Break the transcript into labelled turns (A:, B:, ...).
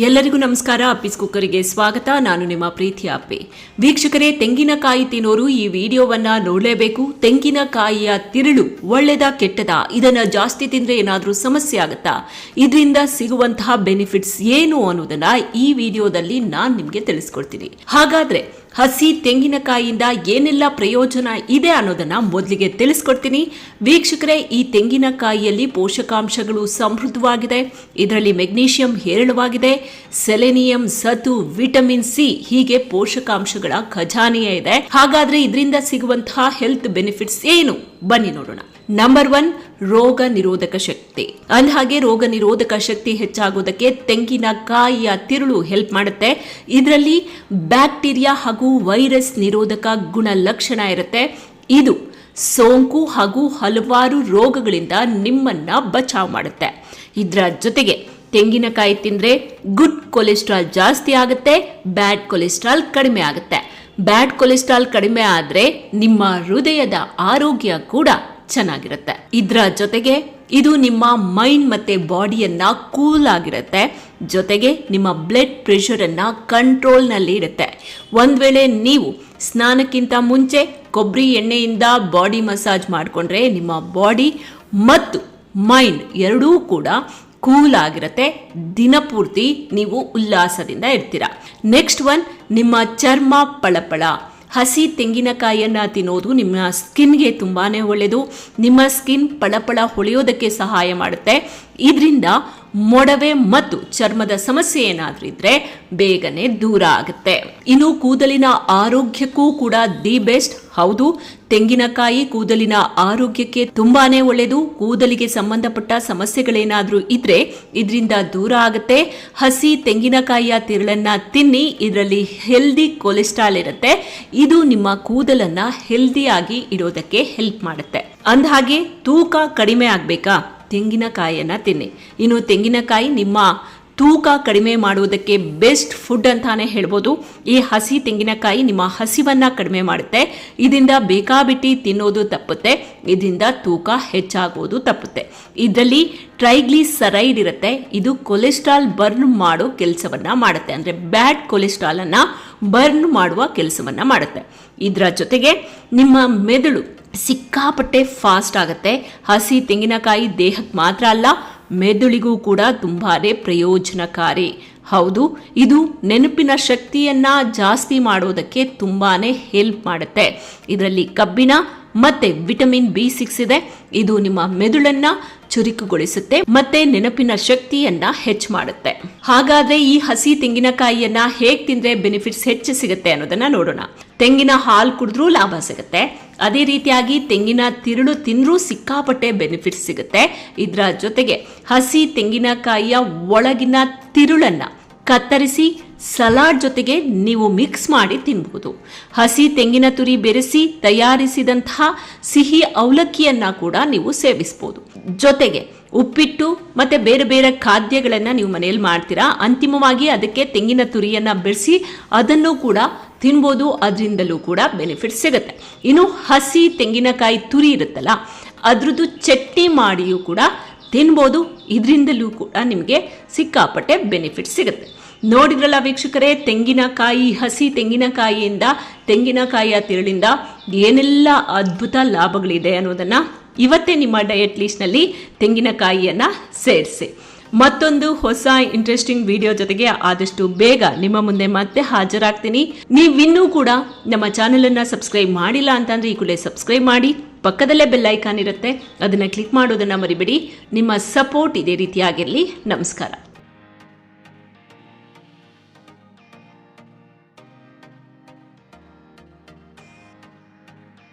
A: ಎಲ್ಲರಿಗೂ ನಮಸ್ಕಾರ. ಅಪ್ಪಿಸ್ ಕುಕ್ಕರಿಗೆ ಸ್ವಾಗತ. ನಾನು ನಿಮ್ಮ ಪ್ರೀತಿ ಅಪ್ಪಿ. ವೀಕ್ಷಕರೇ, ತೆಂಗಿನಕಾಯಿ ತಿನ್ನೋರು ಈ ವಿಡಿಯೋವನ್ನ ನೋಡಲೇಬೇಕು. ತೆಂಗಿನಕಾಯಿಯ ತಿರುಳು ಒಳ್ಳೆದ ಕೆಟ್ಟದ? ಇದನ್ನ ಜಾಸ್ತಿ ತಿಂದರೆ ಏನಾದರೂ ಸಮಸ್ಯೆ ಆಗುತ್ತಾ? ಇದರಿಂದ ಸಿಗುವಂತಹ ಬೆನಿಫಿಟ್ಸ್ ಏನು ಅನ್ನೋದನ್ನ ಈ ವಿಡಿಯೋದಲ್ಲಿ ನಾನು ನಿಮಗೆ ತಿಳಿಸ್ಕೊಡ್ತೀನಿ. ಹಾಗಾದ್ರೆ ಹಸಿ ತೆಂಗಿನಕಾಯಿಯಿಂದ ಏನೆಲ್ಲ ಪ್ರಯೋಜನ ಇದೆ ಅನ್ನೋದನ್ನ ಮೊದಲಿಗೆ ತಿಳಿಸ್ಕೊಡ್ತೀನಿ. ವೀಕ್ಷಕರೇ, ಈ ತೆಂಗಿನಕಾಯಿಯಲ್ಲಿ ಪೋಷಕಾಂಶಗಳು ಸಮೃದ್ಧವಾಗಿದೆ. ಇದರಲ್ಲಿ ಮೆಗ್ನೀಷಿಯಂ ಹೇರಳವಾಗಿದೆ. ಸೆಲೆನಿಯಂ ಸತು ವಿಟಮಿನ್ ಸಿ ಹೀಗೆ ಪೋಷಕಾಂಶಗಳ ಖಜಾನೆಯೇ ಇದೆ. ಹಾಗಾದ್ರೆ ಇದರಿಂದ ಸಿಗುವಂತಹ ಹೆಲ್ತ್ ಬೆನಿಫಿಟ್ಸ್ ಏನು? ಬನ್ನಿ ನೋಡೋಣ. ನಂಬರ್ ಒನ್ ರೋಗ ನಿರೋಧಕ ಶಕ್ತಿ. ಅಂದಹಾಗೆ ರೋಗ ನಿರೋಧಕ ಶಕ್ತಿ ಹೆಚ್ಚಾಗೋದಕ್ಕೆ ತೆಂಗಿನಕಾಯಿಯ ತಿರುಳು ಹೆಲ್ಪ್ ಮಾಡುತ್ತೆ. ಇದರಲ್ಲಿ ಬ್ಯಾಕ್ಟೀರಿಯಾ ಹಾಗೂ ವೈರಸ್ ನಿರೋಧಕ ಗುಣಲಕ್ಷಣ ಇರುತ್ತೆ. ಇದು ಸೋಂಕು ಹಾಗೂ ಹಲವಾರು ರೋಗಗಳಿಂದ ನಿಮ್ಮನ್ನ ಬಚಾವ್ ಮಾಡುತ್ತೆ. ಇದರ ಜೊತೆಗೆ ತೆಂಗಿನಕಾಯಿ ತಿಂದ್ರೆ ಗುಡ್ ಕೊಲೆಸ್ಟ್ರಾಲ್ ಜಾಸ್ತಿ ಆಗುತ್ತೆ, ಬ್ಯಾಡ್ ಕೊಲೆಸ್ಟ್ರಾಲ್ ಕಡಿಮೆ ಆಗುತ್ತೆ. ಬ್ಯಾಡ್ ಕೊಲೆಸ್ಟ್ರಾಲ್ ಕಡಿಮೆ ಆದರೆ ನಿಮ್ಮ ಹೃದಯದ ಆರೋಗ್ಯ ಕೂಡ ಚೆನ್ನಾಗಿರುತ್ತೆ. ಇದರ ಜೊತೆಗೆ ಇದು ನಿಮ್ಮ ಮೈಂಡ್ ಮತ್ತೆ ಬಾಡಿಯನ್ನ ಕೂಲ್ ಆಗಿರುತ್ತೆ. ಜೊತೆಗೆ ನಿಮ್ಮ ಬ್ಲಡ್ ಪ್ರೆಷರನ್ನು ಕಂಟ್ರೋಲ್ನಲ್ಲಿ ಕಂಟ್ರೋಲ್ನಲ್ಲಿ ಇಡುತ್ತೆ ಒಂದ್ ವೇಳೆ ನೀವು ಸ್ನಾನಕ್ಕಿಂತ ಮುಂಚೆ ಕೊಬ್ಬರಿ ಎಣ್ಣೆಯಿಂದ ಬಾಡಿ ಮಸಾಜ್ ಮಾಡಿಕೊಂಡ್ರೆ ನಿಮ್ಮ ಬಾಡಿ ಮತ್ತು ಮೈಂಡ್ ಎರಡೂ ಕೂಡ ಕೂಲ್ ಆಗಿರುತ್ತೆ ದಿನಪೂರ್ತಿ ನೀವು ಉಲ್ಲಾಸದಿಂದ ಇರ್ತೀರ. ನೆಕ್ಸ್ಟ್ ಒನ್ ನಿಮ್ಮ ಚರ್ಮ ಪಳಪಳ. ಹಸಿ ತೆಂಗಿನಕಾಯಿಯನ್ನು ತಿನ್ನೋದು ನಿಮ್ಮ ಸ್ಕಿನ್ಗೆ ತುಂಬಾ ಒಳ್ಳೆಯದು ನಿಮ್ಮ ಸ್ಕಿನ್ ಪಳಪಳ ಹೊಳೆಯೋದಕ್ಕೆ ಸಹಾಯ ಮಾಡುತ್ತೆ. ಇದರಿಂದ ಮೊಡವೆ ಮತ್ತು ಚರ್ಮದ ಸಮಸ್ಯೆ ಏನಾದರೂ ಇದ್ರೆ ಬೇಗನೆ ದೂರ ಆಗುತ್ತೆ. ಇನ್ನು ಕೂದಲಿನ ಆರೋಗ್ಯಕ್ಕೂ ಕೂಡ ದಿ ಬೆಸ್ಟ್. ಹೌದು, ತೆಂಗಿನಕಾಯಿ ಕೂದಲಿನ ಆರೋಗ್ಯಕ್ಕೆ ತುಂಬಾನೇ ಒಳ್ಳೆಯದು ಕೂದಲಿಗೆ ಸಂಬಂಧಪಟ್ಟ ಸಮಸ್ಯೆಗಳೇನಾದರೂ ಇದ್ರೆ ಇದರಿಂದ ದೂರ ಆಗುತ್ತೆ. ಹಸಿ ತೆಂಗಿನಕಾಯಿಯ ತಿರುಳನ್ನ ತಿನ್ನಿ, ಇದರಲ್ಲಿ ಹೆಲ್ದಿ ಕೊಲೆಸ್ಟ್ರಾಲ್ ಇರುತ್ತೆ. ಇದು ನಿಮ್ಮ ಕೂದಲನ್ನ ಹೆಲ್ದಿಯಾಗಿ ಇಡೋದಕ್ಕೆ ಹೆಲ್ಪ್ ಮಾಡುತ್ತೆ. ಅಂದಹಾಗೆ, ತೂಕ ಕಡಿಮೆ ಆಗ್ಬೇಕಾ? ತೆಂಗಿನಕಾಯಿಯನ್ನ ತಿನ್ನಿ. ಇನ್ನು ತೆಂಗಿನಕಾಯಿ ನಿಮ್ಮ ತೂಕ ಕಡಿಮೆ ಮಾಡುವುದಕ್ಕೆ ಬೆಸ್ಟ್ ಫುಡ್ ಅಂತಾನೆ ಹೇಳ್ಬೋದು. ಈ ಹಸಿ ತೆಂಗಿನಕಾಯಿ ನಿಮ್ಮ ಹಸಿವನ್ನ ಕಡಿಮೆ ಮಾಡುತ್ತೆ. ಇದರಿಂದ ಬೇಕಾಬಿಟ್ಟಿ ತಿನ್ನೋದು ತಪ್ಪುತ್ತೆ. ಇದರಿಂದ ತೂಕ ಹೆಚ್ಚಾಗೋದು ತಪ್ಪುತ್ತೆ. ಇದರಲ್ಲಿ ಟ್ರೈಗ್ಲಿಸರೈಡ್ ಇರುತ್ತೆ. ಇದು ಕೊಲೆಸ್ಟ್ರಾಲ್ ಬರ್ನ್ ಮಾಡೋ ಕೆಲಸವನ್ನ ಮಾಡುತ್ತೆ. ಅಂದರೆ ಬ್ಯಾಡ್ ಕೊಲೆಸ್ಟ್ರಾಲನ್ನು ಬರ್ನ್ ಮಾಡುವ ಕೆಲಸವನ್ನ ಮಾಡುತ್ತೆ. ಇದರ ಜೊತೆಗೆ ನಿಮ್ಮ ಮೆದುಳು ಸಿಕ್ಕಾಪಟ್ಟೆ ಫಾಸ್ಟ್ ಆಗುತ್ತೆ. ಹಸಿ ತೆಂಗಿನಕಾಯಿ ದೇಹಕ್ಕೆ ಮಾತ್ರ ಅಲ್ಲ, ಮೆದುಳಿಗೂ ಕೂಡ ತುಂಬಾನೇ ಪ್ರಯೋಜನಕಾರಿ. ಹೌದು, ಇದು ನೆನಪಿನ ಶಕ್ತಿಯನ್ನ ಜಾಸ್ತಿ ಮಾಡೋದಕ್ಕೆ ತುಂಬಾನೇ ಹೆಲ್ಪ್ ಮಾಡುತ್ತೆ. ಇದರಲ್ಲಿ ಕಬ್ಬಿಣ ಮತ್ತೆ ವಿಟಮಿನ್ ಬಿ ಸಿಕ್ಸ್ ಇದೆ. ಇದು ನಿಮ್ಮ ಮೆದುಳನ್ನ ಚುರುಕುಗೊಳಿಸುತ್ತೆ ಮತ್ತೆ ನೆನಪಿನ ಶಕ್ತಿಯನ್ನ ಹೆಚ್ಚು ಮಾಡುತ್ತೆ. ಹಾಗಾದ್ರೆ ಈ ಹಸಿ ತೆಂಗಿನಕಾಯಿಯನ್ನ ಹೇಗೆ ತಿಂದ್ರೆ ಬೆನಿಫಿಟ್ಸ್ ಹೆಚ್ಚು ಸಿಗುತ್ತೆ ಅನ್ನೋದನ್ನ ನೋಡೋಣ. ತೆಂಗಿನ ಹಾಲು ಕುಡಿದ್ರೂ ಲಾಭ ಸಿಗುತ್ತೆ. ಅದೇ ರೀತಿಯಾಗಿ ತೆಂಗಿನ ತಿರುಳು ತಿಂದರೂ ಸಿಕ್ಕಾಪಟ್ಟೆ ಬೆನಿಫಿಟ್ಸ್ ಸಿಗುತ್ತೆ. ಇದರ ಜೊತೆಗೆ ಹಸಿ ತೆಂಗಿನಕಾಯಿಯ ಒಳಗಿನ ತಿರುಳನ್ನು ಕತ್ತರಿಸಿ ಸಲಾಡ್ ಜೊತೆಗೆ ನೀವು ಮಿಕ್ಸ್ ಮಾಡಿ ತಿನ್ಬಹುದು. ಹಸಿ ತೆಂಗಿನ ತುರಿ ಬೆರೆಸಿ ತಯಾರಿಸಿದಂತಹ ಸಿಹಿ ಅವಲಕ್ಕಿಯನ್ನ ಕೂಡ ನೀವು ಸೇವಿಸಬಹುದು ಜೊತೆಗೆ ಉಪ್ಪಿಟ್ಟು ಮತ್ತೆ ಬೇರೆ ಬೇರೆ ಖಾದ್ಯಗಳನ್ನು ನೀವು ಮನೆಯಲ್ಲಿ ಮಾಡ್ತೀರಾ? ಅಂತಿಮವಾಗಿ ಅದಕ್ಕೆ ತೆಂಗಿನ ತುರಿಯನ್ನ ಬೆರೆಸಿ ಅದನ್ನು ಕೂಡ ತಿನ್ಬೋದು, ಅದರಿಂದಲೂ ಕೂಡ ಬೆನಿಫಿಟ್ ಸಿಗುತ್ತೆ. ಇನ್ನು ಹಸಿ ತೆಂಗಿನಕಾಯಿ ತುರಿ ಇರುತ್ತಲ್ಲ, ಅದ್ರದ್ದು ಚಟ್ನಿ ಮಾಡಿಯೂ ಕೂಡ ತಿನ್ಬೋದು, ಇದರಿಂದಲೂ ಕೂಡ ನಿಮಗೆ ಸಿಕ್ಕಾಪಟ್ಟೆ ಬೆನಿಫಿಟ್ ಸಿಗುತ್ತೆ. ನೋಡಿದ್ರಲ್ಲ ವೀಕ್ಷಕರೇ, ತೆಂಗಿನಕಾಯಿ, ಹಸಿ ತೆಂಗಿನಕಾಯಿಯಿಂದ, ತೆಂಗಿನಕಾಯಿಯ ತಿರುಳಿಂದ ಏನೆಲ್ಲ ಅದ್ಭುತ ಲಾಭಗಳಿದೆ ಅನ್ನೋದನ್ನು ಇವತ್ತೇ ನಿಮ್ಮ ಡಯಟ್ ಲೀಸ್ಟ್ನಲ್ಲಿ ತೆಂಗಿನಕಾಯಿಯನ್ನು ಸೇರಿಸಿ. ಮತ್ತೊಂದು ಹೊಸ ಇಂಟ್ರೆಸ್ಟಿಂಗ್ ವಿಡಿಯೋ ಜೊತೆಗೆ ಆದಷ್ಟು ಬೇಗ ನಿಮ್ಮ ಮುಂದೆ ಮತ್ತೆ ಹಾಜರಾಗ್ತೀನಿ. ನೀವಿನ್ನೂ ಕೂಡ ನಮ್ಮ ಚಾನೆಲ್ ಅನ್ನ ಸಬ್ಸ್ಕ್ರೈಬ್ ಮಾಡಿಲ್ಲ ಅಂತಂದ್ರೆ ಈ ಕೂಡಲೇ ಸಬ್ಸ್ಕ್ರೈಬ್ ಮಾಡಿ. ಪಕ್ಕದಲ್ಲೇ ಬೆಲ್ ಐಕಾನ್ ಇರುತ್ತೆ. ಅದನ್ನ ಕ್ಲಿಕ್ ಮಾಡೋದನ್ನ ಮರಿಬೇಡಿ. ನಿಮ್ಮ ಸಪೋರ್ಟ್ ಇದೇ ರೀತಿಯಾಗಿರಲಿ. ನಮಸ್ಕಾರ.